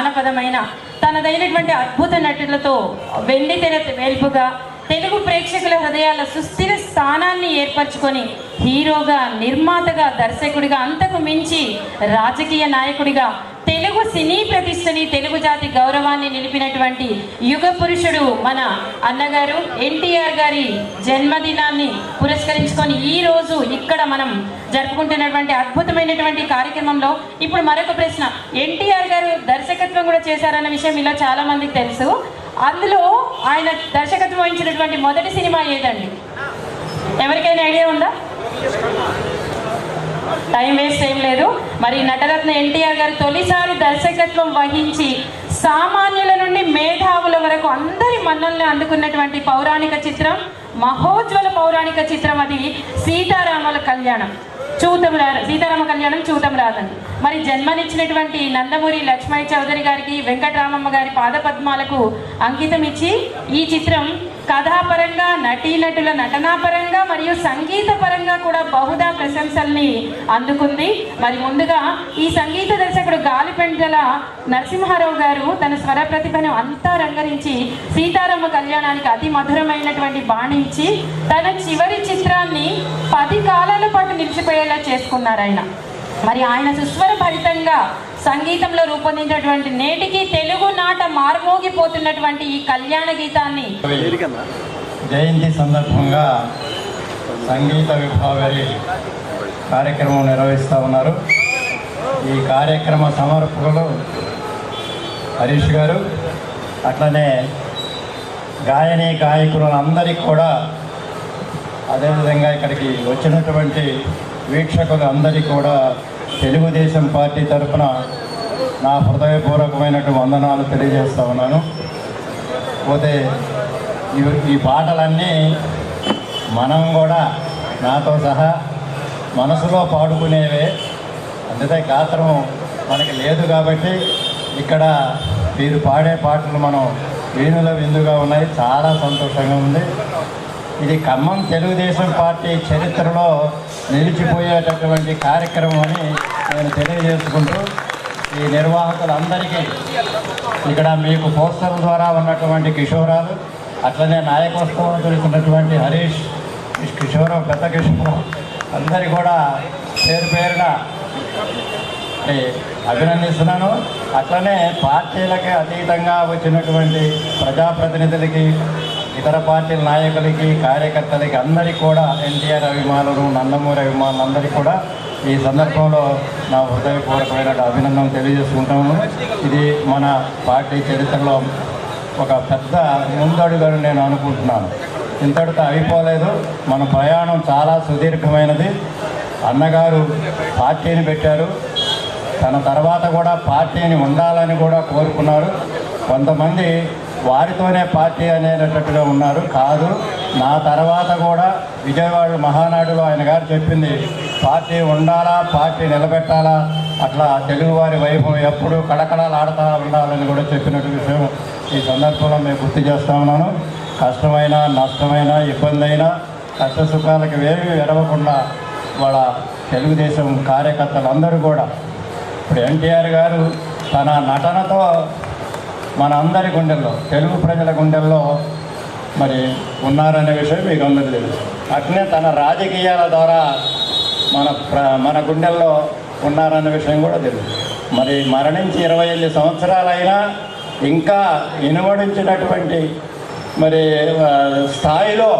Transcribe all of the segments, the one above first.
జానపదమైన తనదైనటువంటి అద్భుత నటులతో వెండి తెర వేల్పుగా తెలుగు ప్రేక్షకుల హృదయాల సుస్థిర స్థానాన్ని ఏర్పరచుకొని హీరోగా నిర్మాతగా దర్శకుడిగా అంతకు మించి రాజకీయ నాయకుడిగా తెలుగు సినీ ప్రతిష్టని తెలుగు జాతి గౌరవాన్ని నిలిపినటువంటి యుగ పురుషుడు మన అన్నగారు ఎన్టీఆర్ గారి జన్మదినాన్ని పురస్కరించుకొని ఈ రోజు ఇక్కడ మనం జరుపుకుంటున్నటువంటి అద్భుతమైనటువంటి కార్యక్రమంలో ఇప్పుడు మరొక ప్రశ్న. ఎన్టీఆర్ గారు దర్శకత్వం కూడా చేశారన్న విషయం ఇలా చాలా మందికి తెలుసు. అందులో ఆయన దర్శకత్వం వహించినటువంటి మొదటి సినిమా ఏదండి? ఎవరికైనా ఐడియా ఉందా? టైం వేస్ట్ ఏం లేదు. మరి నటరత్న ఎన్టీఆర్ గారు తొలిసారి దర్శకత్వం వహించి సామాన్యుల నుండి మేధావుల వరకు అందరి మన్నల్ని అందుకున్నటువంటి పౌరాణిక చిత్రం మహోజ్వల పౌరాణిక చిత్రం అది సీతారాముల కళ్యాణం. చూతం రా సీతారామ కళ్యాణం చూతం రాదండి. మరి జన్మనిచ్చినటువంటి నందమూరి లక్ష్మణ్ చౌదరి గారికి వెంకటరామమ్మ గారి పాదపద్మాలకు అంకితం ఇచ్చి ఈ చిత్రం కథాపరంగా నటీనటుల నటనాపరంగా మరియు సంగీత పరంగా కూడా బహుదా ప్రశంసల్ని అందుకుంది. మరి ముందుగా ఈ సంగీత దర్శకుడు గాలిపెంటల నరసింహారావు గారు తన స్వర ప్రతిభను అంతా రంగరించి సీతారామ కళ్యాణానికి అతి మధురమైనటువంటి బాణి ఇచ్చి తన చివరి చిత్రాన్ని పది కాలాల పాటు నిలిచిపోయేలా చేసుకున్నారు ఆయన మరి ఆయన సుస్వర భరితంగా సంగీతంలో రూపొందించినటువంటి నేటికి తెలుగు నాట మార్మోగిపోతున్నటువంటి ఈ కళ్యాణ గీతాన్ని. జయంతి సందర్భంగా సంగీత విభాగారి కార్యక్రమం నిర్వహిస్తూ ఉన్నారు. ఈ కార్యక్రమ సమర్పకులు హరీష్ గారు అట్లనే గాయని గాయకులందరికీ కూడా అదేవిధంగా ఇక్కడికి వచ్చినటువంటి వీక్షకులు అందరికీ కూడా తెలుగుదేశం పార్టీ తరఫున నా హృదయపూర్వకమైనటువంటి వందనాలు తెలియజేస్తా ఉన్నాను. పోతే ఈ- పాటలన్నీ మనం కూడా నాతో సహా మనసులో పాడుకునేవే. అందుకే గాత్రం మనకి లేదు కాబట్టి ఇక్కడ మీరు పాడే పాటలు మనం వీణుల విందుగా ఉన్నాయి. చాలా సంతోషంగా ఉంది. ఇది ఖమ్మం తెలుగుదేశం పార్టీ చరిత్రలో నిలిచిపోయేటటువంటి కార్యక్రమం అని నేను తెలియజేసుకుంటూ ఈ నిర్వాహకులందరికీ ఇక్కడ మీకు పోస్టర్ ద్వారా ఉన్నటువంటి కిషోరాలు అట్లనే నాయకోత్సవం తెలుసుకున్నటువంటి హరీష్ కిషోరం పెద్ద కిషోరం అందరి కూడా పేరు పేరున అభినందిస్తున్నాను. అట్లనే పార్టీలకి అతీతంగా వచ్చినటువంటి ప్రజాప్రతినిధులకి ఇతర పార్టీల నాయకులకి కార్యకర్తలకి అందరికీ కూడా ఎన్టీఆర్ అభిమానులు నందమూరి అభిమానులు అందరికీ కూడా ఈ సందర్భంలో నా హృదయపూర్వకమైన అభినందన తెలియజేసుకుంటాము ఇది మన పార్టీ చరిత్రలో ఒక పెద్ద ముందడుగని నేను అనుకుంటున్నాను. ఇంతటితో అయిపోలేదు మన ప్రయాణం చాలా సుదీర్ఘమైనది. అన్నగారు పార్టీని పెట్టారు. తన తర్వాత కూడా పార్టీని ఉండాలని కూడా కోరుకున్నారు. కొంతమంది వారితోనే పార్టీ అనేటట్టుగా ఉన్నారు. కాదు నా తర్వాత కూడా విజయవాడ మహానాడులో ఆయన గారు చెప్పింది పార్టీ ఉండాలా పార్టీ నిలబెట్టాలా? అట్లా తెలుగువారి వైభవం ఎప్పుడు కళకళలాడుతూ ఉండాలని కూడా చెప్పినట్టు విషయం ఈ సందర్భంలో మేము గుర్తు చేస్తా ఉన్నాను. కష్టమైన నష్టమైన ఇబ్బంది అయినా కష్ట సుఖాలకు ఏమీ ఎడవకుండా వాళ్ళ తెలుగుదేశం కార్యకర్తలందరూ కూడా ఇప్పుడు ఎన్టీఆర్ గారు తన నటనతో మన అందరి గుండెల్లో తెలుగు ప్రజల గుండెల్లో మరి ఉన్నారనే విషయం మీకు అందరూ తెలుసు. అట్నే తన రాజకీయాల ద్వారా మన ప్ర మన గుండెల్లో ఉన్నారన్న విషయం కూడా తెలుసు. మరి మరణించి ఇరవై ఎనిమిది సంవత్సరాలైనా ఇంకా ఇనుమడించినటువంటి మరి స్థాయిలో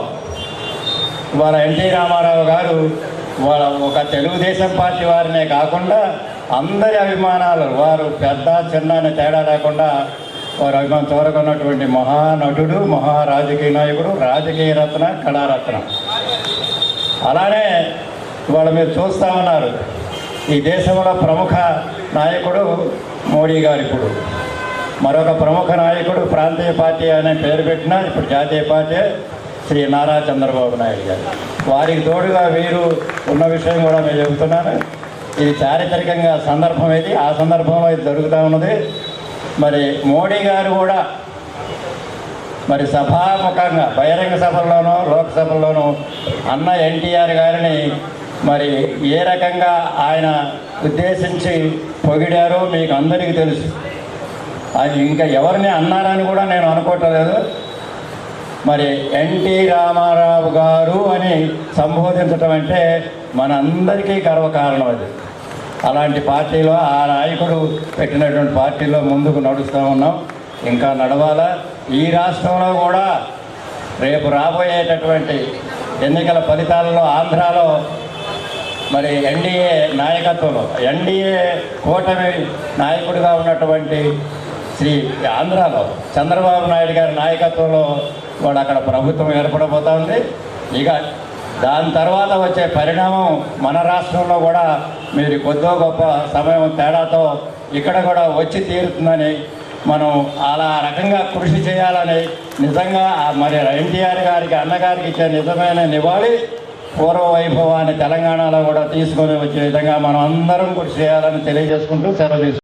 వాళ్ళ ఎన్టీ రామారావు గారు వాళ్ళ ఒక తెలుగుదేశం పార్టీ వారినే కాకుండా అందరి అభిమానాలు వారు పెద్ద చిన్న తేడా లేకుండా వారు అభిమానం చూరగొన్నటువంటి మహానటుడు మహా రాజకీయ నాయకుడు రాజకీయ రత్న కళారత్న. అలానే ఇవాళ మీరు చూస్తూ ఉన్నారు ఈ దేశంలో ప్రముఖ నాయకుడు మోడీ గారు ఇప్పుడు. మరొక ప్రముఖ నాయకుడు ప్రాంతీయ పార్టీ అనే పేరు పెట్టిన ఇప్పుడు జాతీయ పార్టీ శ్రీ నారా చంద్రబాబు నాయుడు గారు. వారికి తోడుగా వీరు ఉన్న విషయం కూడా మేము చెబుతున్నాను. ఇది చారిత్రకంగా సందర్భం ఇది. ఆ సందర్భంలో ఇది జరుగుతూ ఉన్నది. మరి మోడీ గారు కూడా మరి సభాముఖంగా బహిరంగ సభల్లోనూ లోక్సభల్లోనూ అన్న ఎన్టీఆర్ గారిని మరి ఏ రకంగా ఆయన ఉద్దేశించి పొగిడారో మీకు అందరికీ తెలుసు. అది ఇంకా ఎవరిని అన్నారని కూడా నేను అనుకోవటం లేదు. మరి ఎన్టీ రామారావు గారు అని సంబోధించటం అంటే మనందరికీ గర్వకారణం అది. అలాంటి పార్టీలో ఆ నాయకుడు పెట్టినటువంటి పార్టీలో ముందుకు నడుస్తూ ఉన్నాం. ఇంకా నడవాలా? ఈ రాష్ట్రంలో కూడా రేపు రాబోయేటటువంటి ఎన్నికల ఫలితాలలో ఆంధ్రాలో మరి ఎన్డీఏ నాయకత్వంలో ఎన్డీఏ కూటమి నాయకుడిగా ఉన్నటువంటి శ్రీ ఆంధ్రాలో చంద్రబాబు నాయుడు గారి నాయకత్వంలో కూడా అక్కడ ప్రభుత్వం ఏర్పడబోతోంది ఇక దాని తర్వాత వచ్చే పరిణామం మన రాష్ట్రంలో కూడా మీరు కొద్దో గొప్ప సమయం తేడాతో ఇక్కడ కూడా వచ్చి తీరుతుందని మనం అలా రకంగా కృషి చేయాలని నిజంగా మరి ఎన్టీఆర్ గారికి అన్నగారికి ఇచ్చే నిజమైన నివాళి పూర్వ వైభవాన్ని తెలంగాణలో కూడా తీసుకొని వచ్చే విధంగా మనం అందరం కృషి చేయాలని తెలియజేసుకుంటూ సెలవు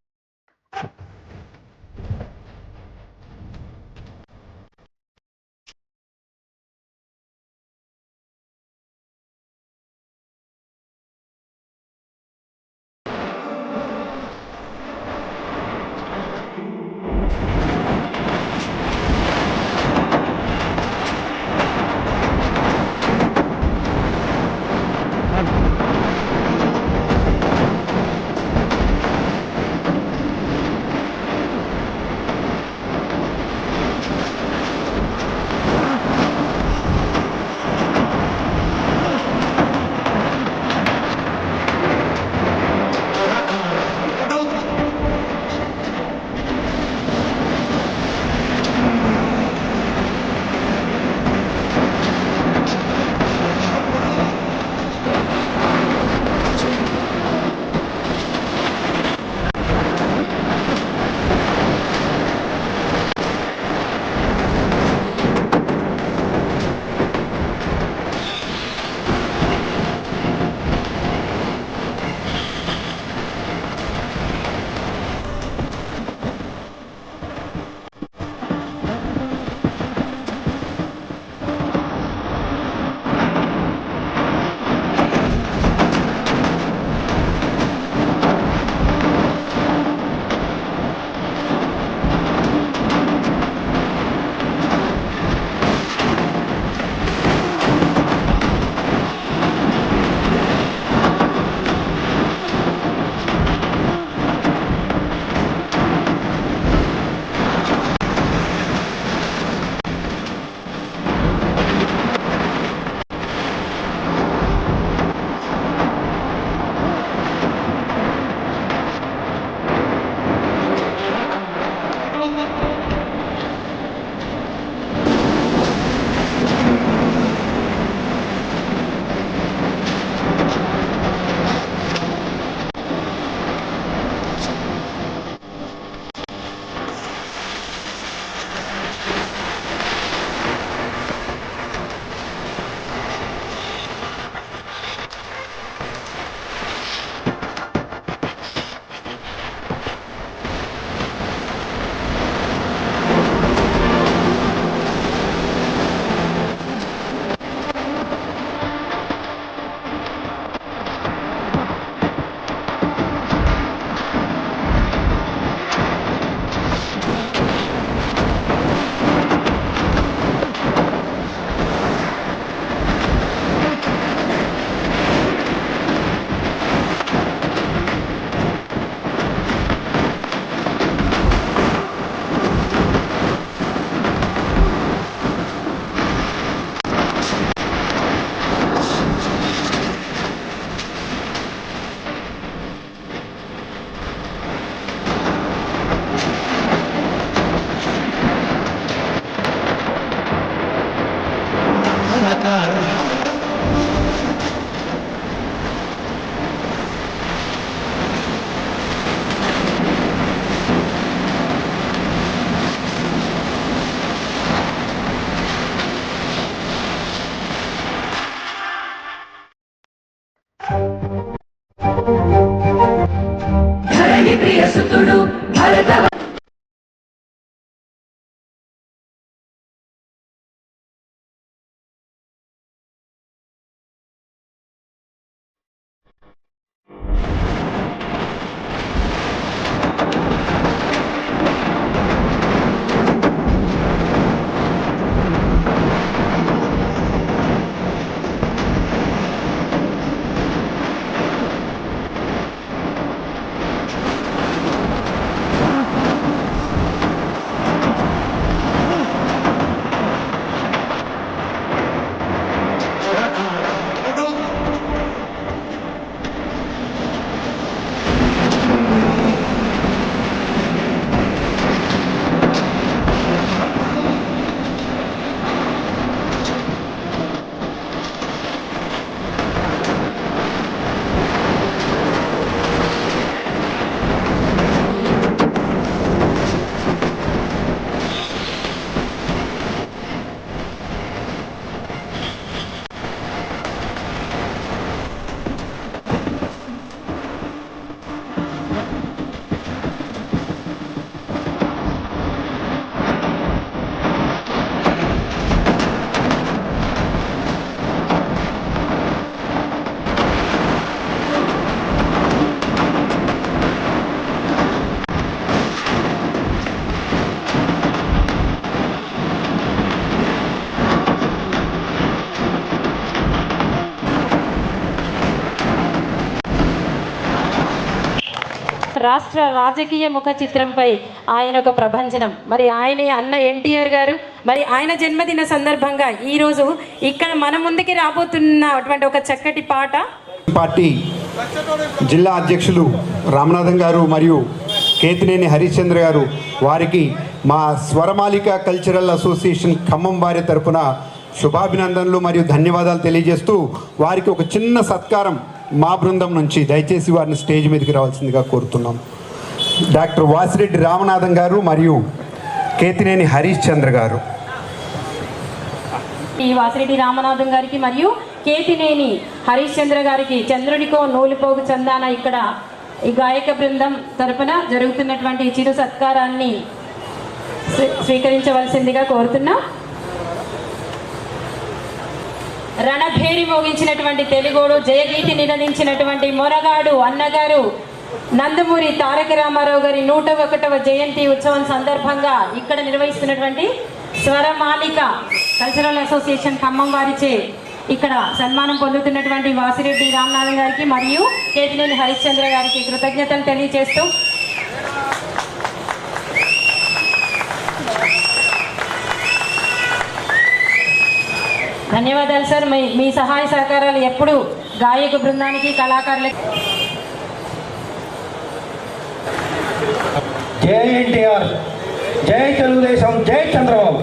రాష్ట్ర రాజకీయ ముఖ చిత్రంపై ఆయన ఒక ప్రభంజనం. మరి ఆయన అన్న ఎన్టీఆర్ గారు మరి ఆయన జన్మదిన సందర్భంగా ఈరోజు ఇక్కడ మన ముందుకి రాబోతున్నటువంటి ఒక చక్కటి పాట. పార్టీ జిల్లా అధ్యక్షులు రామనాథన్ గారు మరియు కేతినేని హరిశ్చంద్ర గారు వారికి మా స్వరమాలిక కల్చరల్ అసోసియేషన్ ఖమ్మం వారి తరపున శుభాభినందనలు మరియు ధన్యవాదాలు తెలియజేస్తూ వారికి ఒక చిన్న సత్కారం మా బృందం నుంచి దయచేసి వారిని స్టేజ్ మీదకి రావాల్సిందిగా కోరుతున్నాం. డాక్టర్ వాసిరెడ్డి రామనాథం గారు మరియు కేతినేని హరీష్ చంద్ర గారు. ఈ వాసిరెడ్డి రామనాథం గారికి మరియు కేతినేని హరీష్ చంద్ర గారికి చంద్రునికో నూలిపోగు చందాన ఇక్కడ ఈ గాయక బృందం తరపున జరుగుతున్నటువంటి చిరు సత్కారాన్ని స్వీ- స్వీకరించవలసిందిగా కోరుతున్నాం. రణభేరి మోగించినటువంటి తెలుగోడు జయగీతి నినదించినటువంటి మొరగాడు అన్నగారు నందమూరి తారక రామారావు గారి నూట ఒకటవ జయంతి ఉత్సవం సందర్భంగా ఇక్కడ నిర్వహిస్తున్నటువంటి స్వరమాలిక కల్చరల్ అసోసియేషన్ ఖమ్మం వారిచే ఇక్కడ సన్మానం పొందుతున్నటువంటి వాసిరెడ్డి రామనాథన్ గారికి మరియు కేతినేని హరిశ్చంద్ర గారికి కృతజ్ఞతలు తెలియజేస్తూ ధన్యవాదాలు సార్. మీ మీ సహాయ సహకారాలు ఎప్పుడు గాయక బృందానికి కళాకారులకి. జై ఎన్టీఆర్. జై తెలుగుదేశం. జై చంద్రబాబు.